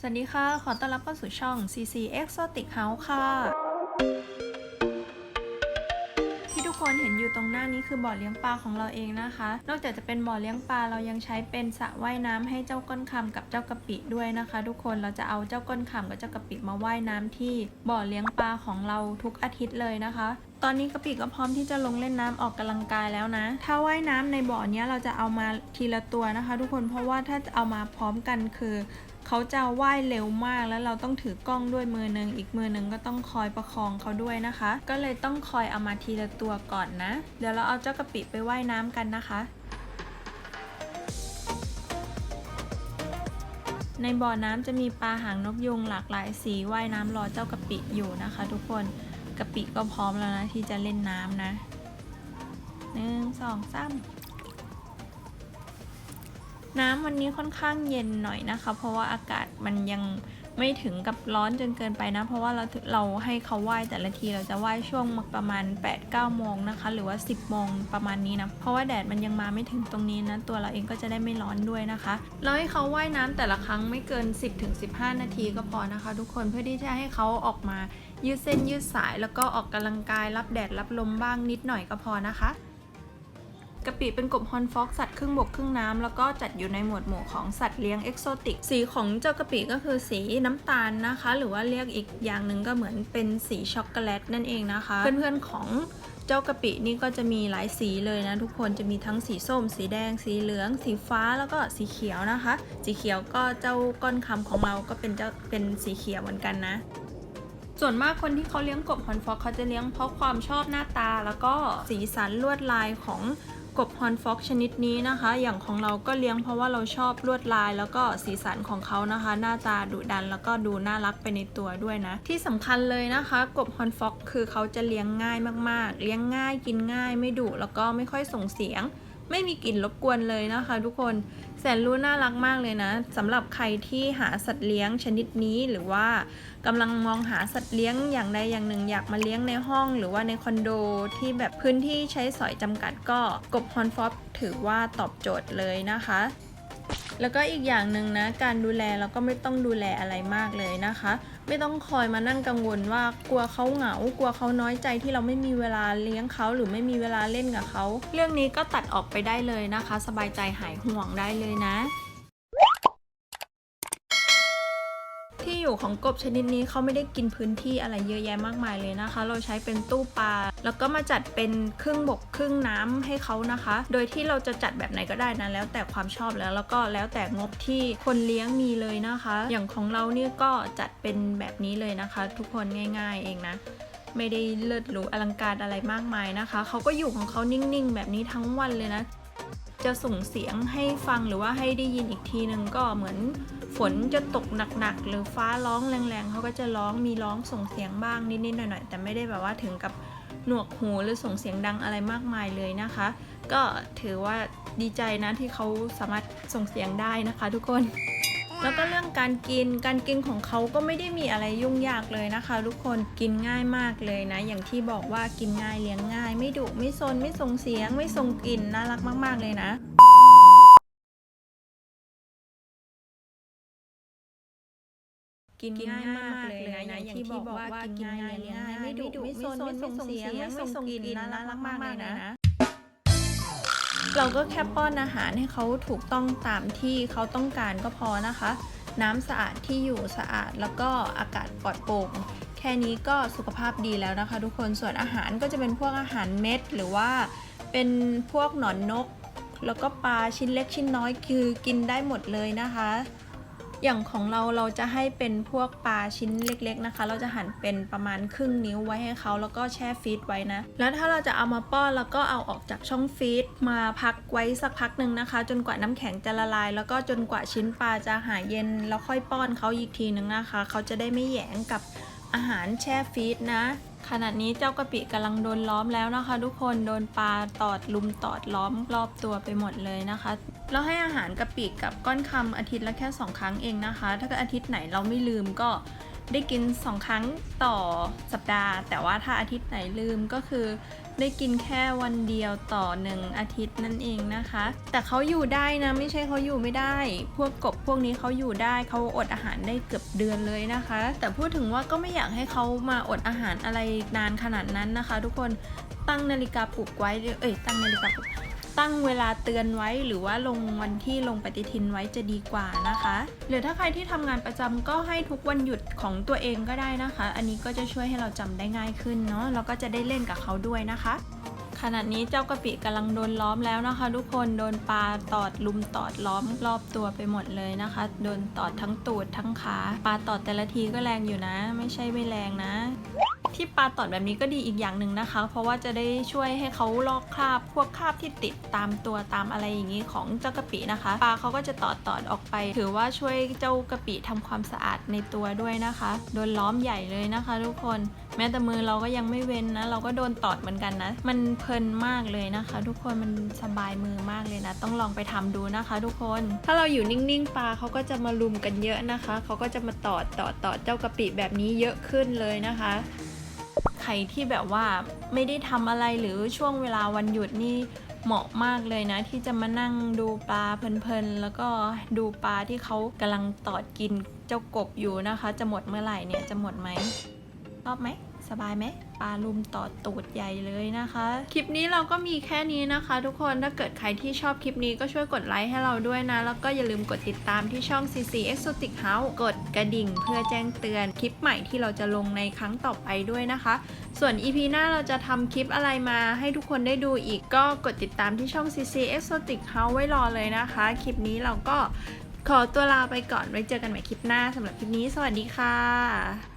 สวัสดีค่ะ ขอต้อนรับเข้าสู่ช่อง CC Exotic House ค่ะ ที่ทุกคนเห็นอยู่ตรงหน้านี้คือบ่อเลี้ยงปลาของเราเองนะคะ นอกจากจะเป็นบ่อเลี้ยงปลาเรายังใช้เป็นสระว่ายน้ำให้เจ้าก้นคำกับเจ้ากะปิด้วยนะคะ ทุกคนเราจะเอาเจ้าก้นคำกับเจ้ากะปิมาว่ายน้ำที่บ่อเลี้ยงปลาของเราทุกอาทิตย์เลยนะคะตอนนี้กะปิก็พร้อมที่จะลงเล่นน้ำออกกำลังกายแล้วนะ ถ้าว่ายน้ำในบ่อเนี้ยเราจะเอามาทีละตัวนะคะ ทุกคนเพราะว่าถ้าเอามาพร้อมกันคือ เขาจะว่ายเร็วมากแล้วเราต้องถือกล้องด้วยมือหนึ่งอีกมือหนึ่งก็ต้องคอยประคองเขาด้วยนะคะ ก็เลยต้องคอยเอามาทีละตัวก่อนนะ เดี๋ยวเราเอาเจ้ากะปิไปว่ายน้ำกันนะคะในบ่อน้ำจะมีปลาหางนกยุงหลากหลายสีว่ายน้ำรอเจ้ากะปิอยู่นะคะ ทุกคนกะปิก็พร้อมแล้วนะที่จะเล่นน้ำนะหนึ่งสองสาม น้ำวันนี้ค่อนข้างเย็นหน่อยนะคะ เพราะว่าอากาศมันยังไม่ถึงกับร้อนจนเกินไปนะ เพราะว่าเราเราให้เขาว่ายแต่ละทีเราจะว่ายช่วงประมาณ 8-9โมงนะคะ หรือว่า 10โมงประมาณนี้นะเพราะว่าแดดมันยังมาไม่ถึงตรงนี้นะ ตัวเราเองก็จะได้ไม่ร้อนด้วยนะคะ เราให้เขาว่ายน้ำแต่ละครั้งไม่เกิน 10-15 นาทีก็พอนะคะ ทุกคนเพื่อที่จะให้เขาออกมายืดเส้นยืดสายแล้วก็ออกกำลังกายรับแดดรับลมบ้างนิดหน่อยก็พอนะคะ กะปิเป็นกบฮอนฟอกสัตว์ครึ่งบกครึ่งน้ำแล้วก็จัดอยู่ในหมวดหมู่ของสัตว์เลี้ยงเอกโซติก สีของเจ้ากะปิก็คือสีน้ำตาลนะคะ หรือว่าเรียกอีกอย่างหนึ่งก็เหมือนเป็นสีช็อกโกแลตนั่นเองนะคะ เพื่อนๆของเจ้ากะปินี่ก็จะมีหลายสีเลยนะทุกคนจะมีทั้งสีส้ม สีแดง สีเหลือง สีฟ้าแล้วก็สีเขียวนะคะ สีเขียวก็เจ้าก้อนคำของเราก็เป็นเจ้าเป็นสีเขียวเหมือนกันนะ ส่วนมากคนที่เขาเลี้ยงกบฮอนฟอกเขาจะเลี้ยงเพราะความชอบหน้าตา แล้วก็สีสันลวดลายของ กบฮอนฟ็อกชนิดนี้นะคะ อย่างของเราก็เลี้ยงเพราะว่าเราชอบลวดลายแล้วก็สีสันของเขานะคะ หน้าตาดุดันแล้วก็ดูน่ารักไปในตัวด้วยนะ ที่สำคัญเลยนะคะ กบฮอนฟ็อกคือเขาจะเลี้ยงง่ายมากๆ เลี้ยงง่ายกินง่ายไม่ดุแล้วก็ไม่ค่อยส่งเสียง ไม่มีกลิ่นรบกวนเลยนะคะ ทุกคน นรู้น่ารักมากเลยนะสำหรับใครที่หาสัตว์เลี้ยงชนิดนี้หรือว่ากำลังมองหาสัตว์เลี้ยงอย่างใดอย่างหนึ่งอยากมาเลี้ยงในห้อง หรือว่าในคอนโดที่แบบพื้นที่ใช้สอยจำกัดก็กบฮอนฟอปถือว่าตอบโจทย์เลยนะคะ แล้วก็อีกอย่างหนึ่งนะการดูแลเราก็ไม่ต้องดูแลอะไรมากเลยนะคะ ไม่ต้องคอยมานั่งกังวลว่ากลัวเขาเหงากลัวเขาน้อยใจที่เราไม่มีเวลาเลี้ยงเขาหรือไม่มีเวลาเล่นกับเขา เรื่องนี้ก็ตัดออกไปได้เลยนะคะ สบายใจหายห่วงได้เลยนะ ที่อยู่ของกบชนิดนี้เขาไม่ได้กินพื้นที่อะไรเยอะแยะมากมายเลยนะคะ เราใช้เป็นตู้ปลา แล้วก็มาจัดเป็นครึ่งบกครึ่งน้ำให้เขานะคะ โดยที่เราจะจัดแบบไหนก็ได้นะแล้วแต่ความชอบแล้วแล้วก็แล้วแต่งบที่คนเลี้ยงมีเลยนะคะ อย่างของเราเนี่ยก็จัดเป็นแบบนี้เลยนะคะ ทุกคนง่าย ๆ เองนะไม่ได้เลิศหรูอลังการอะไรมากมายนะคะเขาก็อยู่ของเขานิ่งๆ แบบนี้ทั้งวันเลยนะ จะส่งเสียงให้ฟังหรือว่าให้ได้ยินอีกทีหนึ่งก็เหมือน ฝนจะตกหนักๆ หรือฟ้าร้องแรงๆเขาก็จะร้องมีร้องส่งเสียงบ้างนิดๆหน่อยๆ แต่ไม่ได้แบบว่าถึงกับหนวกหูหรือส่งเสียงดังอะไรมากมายเลยนะคะ ก็ถือว่าดีใจนะที่เขาสามารถส่งเสียงได้นะคะทุกคน แล้วก็เรื่องการกินการกินของเขาก็ไม่ได้มีอะไรยุ่งยากเลยนะคะ ทุกคนกินง่ายมากเลยนะ อย่างที่บอกว่ากินง่ายเลี้ยงง่าย ไม่ดุไม่ซนไม่ส่งเสียง ไม่ส่งกลิ่นน่ารักมาก ๆเลยนะ กินง่ายมากเลยนะอย่างที่บอกว่ากินง่ายเลี้ยงง่ายไม่ดุไม่ซนไม่ส่งเสียงไม่ส่งกลิ่นน่ารักมากๆเลยนะ เราก็แค่ป้อนอาหารให้เขาถูกต้องตามที่เขาต้องการก็พอนะคะ น้ำสะอาดที่อยู่สะอาดแล้วก็อากาศปลอดโปร่งแค่นี้ก็สุขภาพดีแล้วนะคะ ทุกคนส่วนอาหารก็จะเป็นพวกอาหารเม็ด หรือว่าเป็นพวกหนอนนก แล้วก็ปลาชิ้นเล็กชิ้นน้อยคือกินได้หมดเลยนะคะ อย่างของเราเราจะให้เป็นพวกปลาชิ้นเล็ก ๆนะคะ เราจะหั่นเป็นประมาณครึ่งนิ้วไว้ให้เขาแล้วก็แช่ฟรีซไว้นะ แล้วถ้าเราจะเอามาป้อนแล้วก็เอาออกจากช่องฟรีซมาพักไว้สักพักหนึ่งนะคะ จนกว่าน้ำแข็งจะละลาย แล้วก็จนกว่าชิ้นปลาจะหายเย็นแล้วค่อยป้อนเขาอีกทีนึงนะคะ เขาจะได้ไม่แหยงกับอาหารแช่ฟรีซนะขณะนี้เจ้ากะปิกำลังโดนล้อมแล้วนะคะ ทุกคนโดนปลาตอดลุมตอดล้อมรอบตัวไปหมดเลยนะคะ เราให้อาหารกะปิกับก้อนคำอาทิตย์ละแค่ 2 ครั้งเองนะคะ ถ้าเกิดอาทิตย์ไหนเราไม่ลืมก็ได้กิน 2 ครั้งต่อสัปดาห์ แต่ว่าถ้าอาทิตย์ไหนลืมก็คือ ได้กินแค่วันเดียวต่อหนึ่งอาทิตย์นั่นเองนะคะ แต่เขาอยู่ได้นะไม่ใช่เขาอยู่ไม่ได้ พวกกบพวกนี้เขาอยู่ได้เขาอดอาหารได้เกือบเดือนเลยนะคะ แต่พูดถึงว่าก็ไม่อยากให้เขามาอดอาหารอะไรนานขนาดนั้นนะคะ ทุกคนตั้งนาฬิกาปลุกไว้เอ้ยตั้งนาฬิกาปลุกตั้งเวลาเตือนไว้หรือว่าลงวันที่ลงปฏิทินไว้จะดีกว่านะคะ หรือถ้าใครที่ทำงานประจำก็ให้ทุกวันหยุดของตัวเองก็ได้นะคะ อันนี้ก็จะช่วยให้เราจำได้ง่ายขึ้นเนาะแล้วก็จะได้เล่นกับเขาด้วยนะคะขณะนี้เจ้ากะปิกำลังโดนล้อมแล้วนะคะ ทุกคนโดนปลาตอดลุมตอดล้อมรอบตัวไปหมดเลยนะคะ โดนตอดทั้งตูดทั้งขาปลาตอดแต่ละทีก็แรงอยู่นะ ไม่ใช่ไม่แรงนะ ที่ปลาตอดแบบนี้ก็ดีอีกอย่างหนึ่งนะคะ เพราะว่าจะได้ช่วยให้เขาลอกคราบ พวกคราบที่ติดตามตัวตามอะไรอย่างนี้ของเจ้ากะปินะคะปลาเขาก็จะตอดตอดออกไป ถือว่าช่วยเจ้ากะปิทำความสะอาดในตัวด้วยนะคะ โดนล้อมใหญ่เลยนะคะ ทุกคน แม้แต่มือเราก็ยังไม่เว้นนะ เราก็โดนตอดเหมือนกันนะ มันเพลินมากเลยนะคะ ทุกคนมันสบายมือมากเลยนะ ต้องลองไปทำดูนะคะ ทุกคน ถ้าเราอยู่นิ่งๆปลาเขาก็จะมาลุมกันเยอะนะคะเขาก็จะมาตอดตอดตอดเจ้ากะปิแบบนี้เยอะขึ้นเลยนะคะ ใครที่แบบว่าไม่ได้ทำอะไรหรือช่วงเวลาวันหยุดนี่เหมาะมากเลยนะ ที่จะมานั่งดูปลาเพลินๆแล้วก็ดูปลาที่เขากำลังตอดกินเจ้ากบอยู่นะคะ จะหมดเมื่อไหร่เนี่ยจะหมดไหมชอบไหม สบายไหมปลาลุมตอดตูดใหญ่เลยนะคะ คลิปนี้เราก็มีแค่นี้นะคะ ทุกคนถ้าเกิดใครที่ชอบคลิปนี้ก็ช่วยกดไลค์ให้เราด้วยนะ แล้วก็อย่าลืมกดติดตามที่ช่อง CC Exotic House กดกระดิ่งเพื่อแจ้งเตือนคลิปใหม่ที่เราจะลงในครั้งต่อไปด้วยนะคะ ส่วน EP หน้าเราจะทำคลิปอะไรมาให้ทุกคนได้ดูอีกก็กดติดตามที่ช่อง CC Exotic House ไว้รอเลยนะคะ คลิปนี้เราก็ขอตัวลาไปก่อนไว้เจอกันใหม่คลิปหน้าสำหรับคลิปนี้ สวัสดีค่ะ